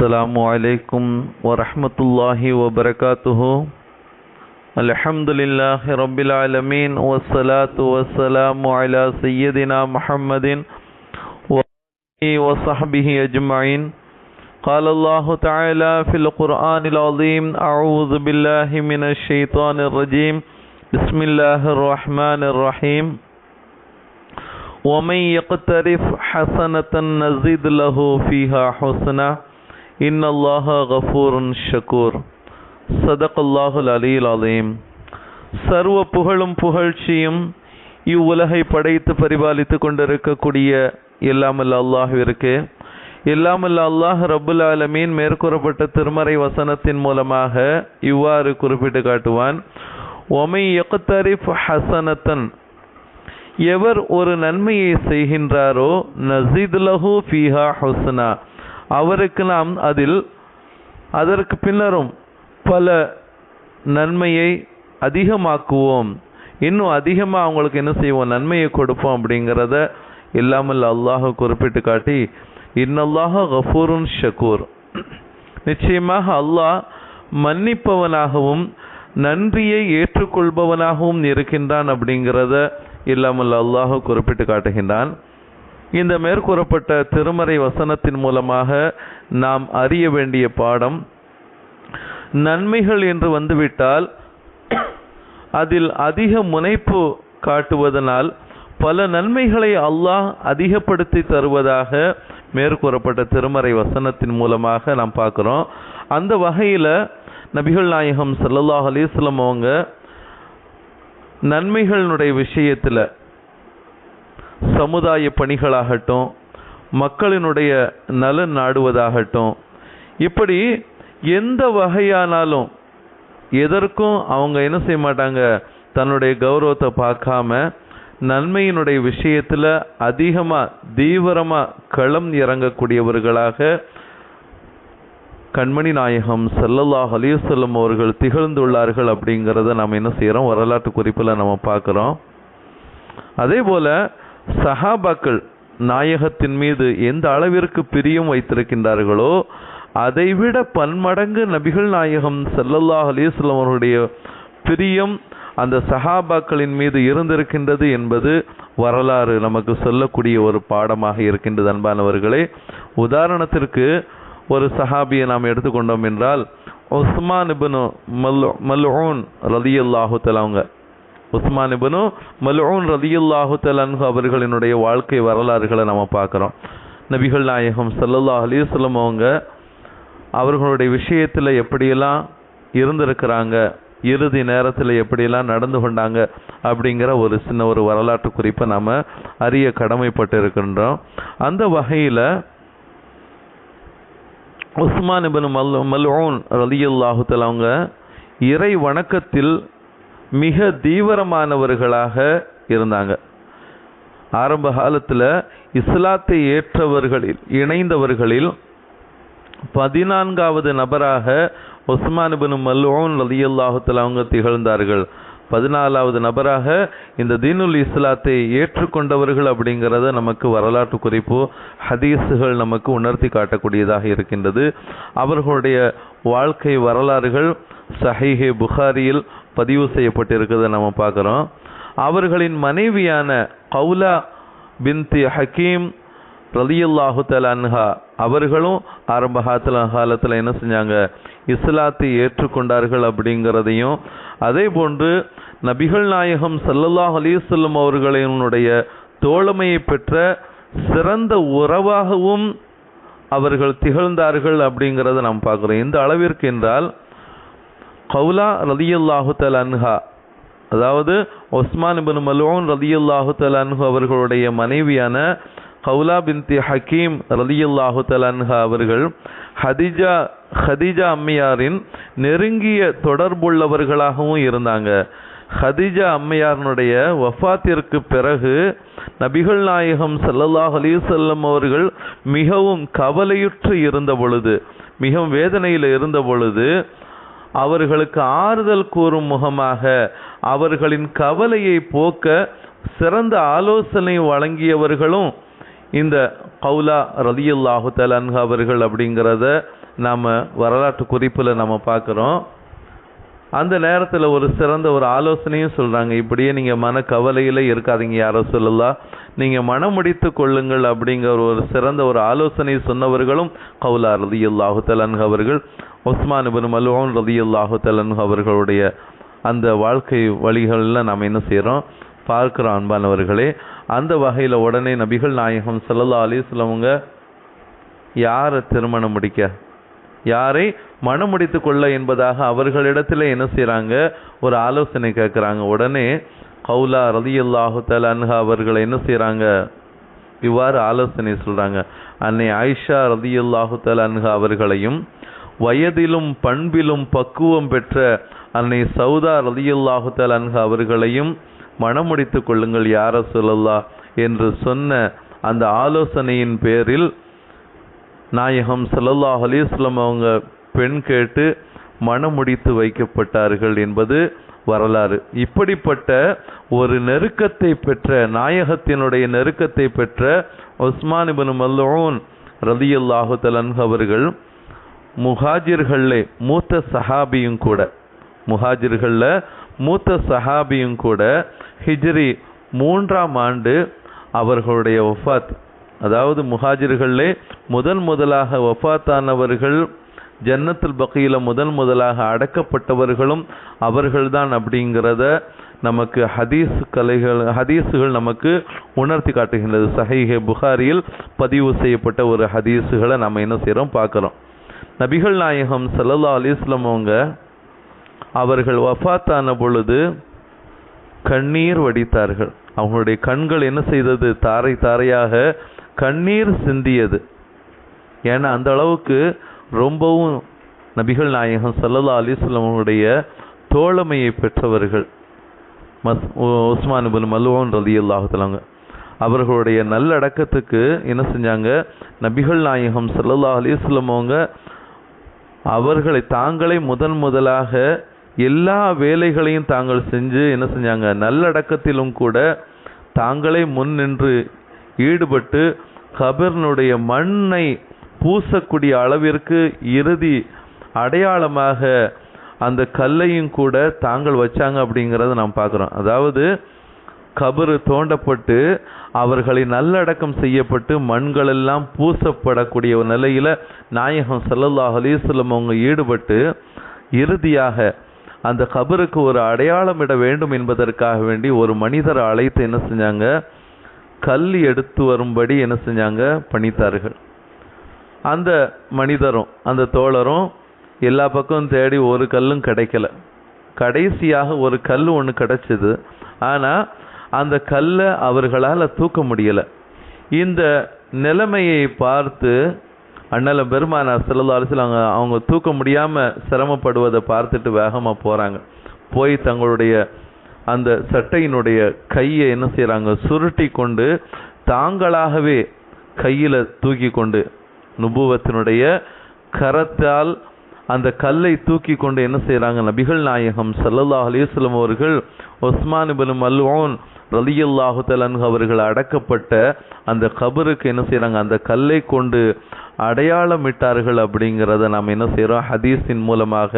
السلام عليكم ورحمة الله وبركاته. الحمد لله رب العالمين والصلاة والسلام على سيدنا محمد وصحبه أجمعين قال الله تعالى في القرآن العظيم أعوذ بالله من الشيطان الرجيم بسم الله الرحمن الرحيم ومن يقترف حسنة نزيد له فيها حسنة இன் அல்லாஹ கஃபூருன் ஷக்கூர் சதக் அல்லாஹுல் அலீல் அலீம் சர்வ புகழும் புகழ்ச்சியும் இவ்வுலகை படைத்து பரிபாலித்து கொண்டிருக்கக்கூடிய எல்லாமல்ல அல்லாஹிற்கு எல்லாமல்ல அல்லாஹ் ரபுல் ஆலமீன் மேற்கூறப்பட்ட திருமறை வசனத்தின் மூலமாக இவ்வாறு குறிப்பிட்டு காட்டுவான். ஒமை யக்தரிஃப் ஹசனத்தன். எவர் ஒரு நன்மையை செய்கின்றாரோ நசீத் லஹூ ஃபீஹா ஹுஸ்னா. அவருக்கு நாம் அதில் அதற்கு பின்னரும் பல நன்மையை அதிகமாக்குவோம். இன்னும் அதிகமாக அவங்களுக்கு என்ன செய்வோம்? நன்மையை கொடுப்போம் அப்படிங்கிறத இல்லாமல் அல்லாஹ் குறிப்பிட்டு காட்டி இன்னல்லாக கஃபூருன் ஷக்கூர் நிச்சயமாக அல்லாஹ் மன்னிப்பவனாகவும் நன்றியை ஏற்றுக்கொள்பவனாகவும் இருக்கின்றான் அப்படிங்கிறத இல்லாமல் அல்லாஹ் குறிப்பிட்டு காட்டுகின்றான். இந்த மேற்கூறப்பட்ட திருமறை வசனத்தின் மூலமாக நாம் அறிய வேண்டிய பாடம் நன்மைகள் என்று வந்துவிட்டால் அதில் அதிக முனைப்பு காட்டுவதனால் பல நன்மைகளை அல்லாஹ் அதிகப்படுத்தி தருவதாக மேற்கூறப்பட்ட திருமறை வசனத்தின் மூலமாக நாம் பார்க்குறோம். அந்த வகையில் நபிகள் நாயகம் சல்லல்லாஹ் அலிஸ்லம் அவங்க நன்மைகளினுடைய விஷயத்தில் சமுதாய பணிகளாகட்டும் மக்களினுடைய நலன் நாடுவதாகட்டும் இப்படி எந்த வகையானாலும் எதற்கும் அவங்க என்ன செய்ய மாட்டாங்க? தன்னுடைய கௌரவத்தை பார்க்காம நன்மையினுடைய விஷயத்தில் அதிகமாக தீவிரமாக களம் இறங்கக்கூடியவர்களாக கண்மணி நாயகம் செல்லல்லாஹ் அலிசல்லம் அவர்கள் திகழ்ந்துள்ளார்கள் அப்படிங்கிறத நம்ம என்ன செய்கிறோம் வரலாற்று குறிப்பில் நம்ம பார்க்குறோம். அதே போல் சஹாபாக்கள் நாயகத்தின் மீது எந்த அளவிற்கு பிரியம் வைத்திருக்கின்றார்களோ அதைவிட பன்மடங்கு நபிகள் நாயகம் சல்லல்லாஹ் அலிஸ்லாம் அவர்களுடைய பிரியம் அந்த சஹாபாக்களின் மீது இருந்திருக்கின்றது என்பது வரலாறு நமக்கு சொல்லக்கூடிய ஒரு பாடமாக இருக்கின்றது அன்பானவர்களே. உதாரணத்திற்கு ஒரு சஹாபியை நாம் எடுத்துக்கொண்டோம் என்றால் உஸ்மான் இபனு மல் மல்ஹூன் ரதியல்லாஹு அவங்க. உஸ்மான் இபனு மலூன் ரதியுல்லாஹு தலன்ஹு அவர்களினுடைய வாழ்க்கை வரலாறுகளை நம்ம பார்க்குறோம். நபிகள் நாயகம் சல்லல்லாஹ் அலிஸ்லம் அவங்க அவர்களுடைய விஷயத்தில் எப்படியெல்லாம் இருந்திருக்கிறாங்க இறுதி நேரத்தில் எப்படியெல்லாம் நடந்து கொண்டாங்க அப்படிங்கிற ஒரு சின்ன ஒரு வரலாற்று குறிப்பை நாம் அறிய கடமைப்பட்டு இருக்கின்றோம் அந்த வகையில் உஸ்மான் இபின் மல் மல்ஊன் ரலியுல்லாஹு அவங்க இறை வணக்கத்தில் மிக தீவிரமானவர்களாக இருந்தாங்க. ஆரம்ப காலத்தில் இஸ்லாத்தை ஏற்றவர்களில் இணைந்தவர்களில் பதினான்காவது நபராக உஸ்மான் பின் மல்லூன் அவங்க திகழ்ந்தார்கள். பதினாலாவது நபராக இந்த தீனுல் இஸ்லாத்தை ஏற்றுக்கொண்டவர்கள் அப்படிங்கிறத நமக்கு வரலாற்று குறிப்பு ஹதீஸுகள் நமக்கு உணர்த்தி காட்டக்கூடியதாக இருக்கின்றது. அவர்களுடைய வாழ்க்கை வரலாறுகள் சஹிஹே புகாரியில் பதிவு செய்யப்பட்டிருக்கிறத நம்ம பார்க்குறோம். அவர்களின் மனைவியான கவுலா பின்தி ஹக்கீம் ரலியுல்லாஹு அன்ஹா அவர்களும் ஆரம்ப காலத்தில் காலத்தில் என்ன செஞ்சாங்க? இஸ்லாத்தை ஏற்றுக்கொண்டார்கள் அப்படிங்கிறதையும் அதே போன்று நபிகள் நாயகம் சல்லல்லாஹ் அலிசல்லம் அவர்களினுடைய தோழமையை பெற்ற சிறந்த உறவாகவும் அவர்கள் திகழ்ந்தார்கள் அப்படிங்கிறத நாம் பார்க்குறோம். இந்த அளவிற்கு என்றால் கவுலா ரலியுல்லாஹு அன்ஹா அதாவது ஒஸ்மான் பின் மலூன் ரலியுல்லாஹு அன்ஹு அவர்களுடைய மனைவியான கவுலா பின்தி ஹக்கீம் ரலியுல்லாஹு அன்ஹா அவர்கள் ஹதிஜா ஹதிஜா அம்மையாரின் நெருங்கிய தொடர்புள்ளவர்களாகவும் இருந்தாங்க. ஹதிஜா அம்மையாரினுடைய வஃபாத்திற்கு பிறகு நபிகள் நாயகம் சல்லல்லாஹ் அலிசல்லம் அவர்கள் மிகவும் கவலையுற்று இருந்த பொழுது மிகவும் வேதனையில் இருந்த பொழுது அவர்களுக்கு ஆறுதல் கூறும் முகமாக அவர்களின் கவலையை போக்க சிறந்த ஆலோசனை வழங்கியவர்களும் இந்த கௌலா ரலியுல்லாஹு தலன்ஹு அவர்கள் அப்படிங்கிறத நாம் வரலாற்று குறிப்பில் நம்ம பார்க்குறோம். அந்த நேரத்தில் ஒரு சிறந்த ஒரு ஆலோசனையும் சொல்கிறாங்க இப்படியே நீங்கள் மன கவலையில் இருக்காதீங்க யாரோ சொல்லலாம் நீங்கள் மனம் முடித்து கொள்ளுங்கள் அப்படிங்கிற ஒரு சிறந்த ஒரு ஆலோசனை சொன்னவர்களும் கவுலா ரதியுல்லாஹு தலன்ஹு அவர்கள் உஸ்மான் இபின் மல்ஹூன் ரதியுல்லாஹு தலன்ஹு அவர்களுடைய அந்த வாழ்க்கை வழிகளில் நாம் என்ன செய்கிறோம் பார்க்கிறோம் அன்பானவர்களே அந்த வகையில் உடனே நபிகள் நாயகம் சல்லல்லா அலிஸ்லவங்க யாரை திருமணம் முடிக்க? யாரை மனம் முடித்து கொள்ள என்பதாக அவர்களிடத்தில் என்ன செய்கிறாங்க ஒரு ஆலோசனை கேட்குறாங்க. உடனே கௌலா ரதியுல்லாஹு தஆலா அவர்களை என்ன செய்கிறாங்க இவ்வாறு ஆலோசனை சொல்கிறாங்க அன்னை ஆயிஷா ரதியுல்லாஹு தஆலா அவர்களையும் வயதிலும் பண்பிலும் பக்குவம் பெற்ற அன்னை சௌதா ரதியுல்லாஹு தஆலா அன்ஹா அவர்களையும் மணமுடித்து கொள்ளுங்கள் யார சொல்லல்லா என்று சொன்ன அந்த ஆலோசனையின் பேரில் நாயகம் சல்லல்லா அலிஸ்லம் அவங்க பெண் கேட்டு மணமுடித்து வைக்கப்பட்டார்கள் என்பது வரலாறு. இப்படிப்பட்ட ஒரு நெருக்கத்தை பெற்ற நாயகத்தினுடைய நெருக்கத்தை பெற்ற உஸ்மான் மல்லோன் மல்ஊன் ரலியல்லாஹு தஆலா அவர்கள் முஹாஜிர்கள்லே மூத்த சஹாபியும் கூட முஹாஜிர்களில் மூத்த சஹாபியும் கூட ஹிஜ்ரி மூன்றாம் ஆண்டு அவர்களுடைய வஃபாத் அதாவது முஹாஜிர்கள்லே முதல் முதலாக வஃபாத்தானவர்கள் ஜன்னத்துல் பக்கியில முதல் முதலாக அடக்கப்பட்டவர்களும் அவர்கள்தான் அப்படிங்கிறத நமக்கு ஹதீஸ் கலைகள் ஹதீஸுகள் நமக்கு உணர்த்தி காட்டுகின்றது. சஹீஹே புகாரியில் பதிவு செய்யப்பட்ட ஒரு ஹதீஸுகளை நம்ம என்ன செய்கிறோம் பார்க்குறோம். நபிகள் நாயகம் சல்லல்லா அலிஸ்லம் அவங்க அவர்கள் வஃபாத்தான பொழுது கண்ணீர் வடித்தார்கள். அவங்களுடைய கண்கள் என்ன செய்தது? தாரை தாரையாக கண்ணீர் சிந்தியது. ஏன்னா அந்த அளவுக்கு ரொம்பவும் நபிகள் நாயகம் சல்லல்லா அலிஸ்லமுடைய தோழமையை பெற்றவர்கள். மஸ் உ- உஸ்மான் இப்னு மல்ஊன் அவர்களுடைய நல்லடக்கத்துக்கு என்ன செஞ்சாங்க? நபிகள் நாயகம் சல்லல்லா அலைஹி அவங்க அவர்களை தாங்களே முதன் முதலாக எல்லா வேலைகளையும் தாங்கள் செஞ்சு என்ன செஞ்சாங்க? நல்லடக்கத்திலும் கூட தாங்களே முன் நின்று ஈடுபட்டு கபர்னுடைய மண்ணை பூசக்கூடிய அளவிற்கு இறுதி அடையாளமாக அந்த கல்லையும் கூட தாங்கள் வச்சாங்க அப்படிங்கிறத நாம் பார்க்குறோம். அதாவது கபரு தோண்டப்பட்டு அவர்களை நல்லடக்கம் செய்யப்பட்டு மண்களெல்லாம் பூசப்படக்கூடிய ஒரு நிலையில் நாயகம் ஸல்லல்லாஹு அலிஸ்லம் அவங்க ஈடுபட்டு இறுதியாக அந்த கபருக்கு ஒரு அடையாளமிட வேண்டும் என்பதற்காக வேண்டி ஒரு மனிதரை அழைத்து என்ன செஞ்சாங்க? கல் எடுத்து வரும்படி என்ன செஞ்சாங்க? பணித்தார்கள். அந்த மனிதரும் அந்த தோழரும் எல்லா பக்கமும் தேடி ஒரு கல்லும் கிடைக்கல. கடைசியாக ஒரு கல் ஒன்று கிடைச்சது. ஆனால் அந்த கல்லை அவர்களால் தூக்க முடியல. இந்த நிலைமையை பார்த்து அண்ணல பெருமான ஸல்லல்லாஹு அரசில் அவங்க அவங்க தூக்க முடியாமல் சிரமப்படுவதை பார்த்துட்டு வேகமாக போகிறாங்க போய் தங்களுடைய அந்த சட்டையினுடைய கையை என்ன செய்கிறாங்க சுருட்டி கொண்டு தாங்களாகவே கையில் தூக்கி கொண்டு நுபுவத்தினுடைய கரத்தால் அந்த கல்லை தூக்கி கொண்டு என்ன செய்கிறாங்க நபிகள் நாயகம் ஸல்லல்லாஹு அலிஸ்லம் அவர்கள் உஸ்மான் இப்னு மல்ஊன் ரலியல்லாஹு அவர்கள் அடக்கப்பட்ட அந்த கபருக்கு என்ன செய்கிறாங்க அந்த கல்லை கொண்டு அடையாளமிட்டார்கள் அப்படிங்கிறத நாம் என்ன செய்கிறோம் ஹதீஸின் மூலமாக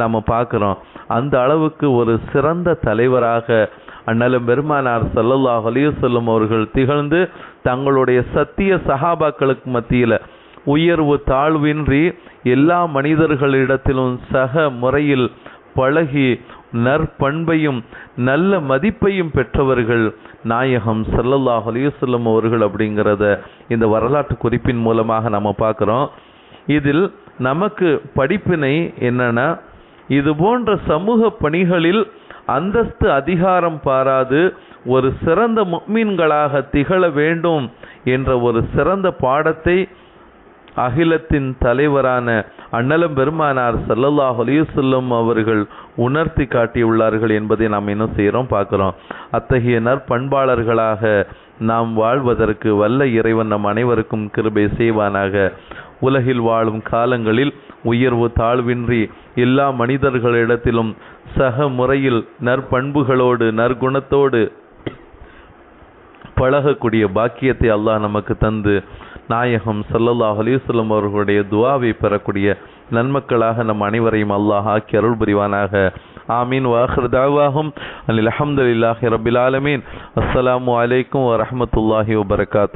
நாம் பார்க்குறோம். அந்த அளவுக்கு ஒரு சிறந்த தலைவராக அண்ணலும் பெருமானார் சல்லல்லாஹ் அலைஹி அவர்கள் திகழ்ந்து தங்களுடைய சத்திய சஹாபாக்களுக்கு மத்தியில் உயர்வு தாழ்வின்றி எல்லா மனிதர்களிடத்திலும் சக முறையில் பழகி நற்பண்பையும் நல்ல மதிப்பையும் பெற்றவர்கள் நாயகம் சல்லல்லாஹ் அலைஹி அவர்கள் அப்படிங்கிறத இந்த வரலாற்று குறிப்பின் மூலமாக நம்ம பார்க்குறோம். இதில் நமக்கு படிப்பினை என்னன்னா இது போன்ற சமூக பணிகளில் அந்தஸ்து அதிகாரம் பாராது ஒரு சிறந்த முக்மீன்களாக திகழ வேண்டும் என்ற ஒரு சிறந்த பாடத்தை அகிலத்தின் தலைவரான அண்ணலம் பெருமானார் சல்லல்லாஹ் அலியுசல்லம் அவர்கள் உணர்த்தி காட்டியுள்ளார்கள் என்பதை நாம் என்ன செய்கிறோம் பார்க்குறோம். அத்தகைய நற்பண்பாளர்களாக நாம் வாழ்வதற்கு வல்ல இறைவன் நம் அனைவருக்கும் கிருபை செய்வானாக. உலகில் வாழும் காலங்களில் உயர்வு தாழ்வின்றி எல்லா மனிதர்களிடத்திலும் சக முறையில் நற்பண்புகளோடு நற்குணத்தோடு பழகக்கூடிய பாக்கியத்தை அல்லாஹ் நமக்கு தந்து நாயகம் சல்லல்லாஹ் அலிவசல்லம் அவர்களுடைய துவாவை பெறக்கூடிய நன்மக்களாக நம் அனைவரையும் அல்லாஹ் ஆக்கி அருள் புரிவானாக. ஆமீன். வாஹ்ரதாவாகும் அலில் அல்ஹம்துலில்லாஹி ரப்பில் ஆலமீன். அஸ்லாம் அலைக்கும் வரமத்துல்லாஹி வபரகாத்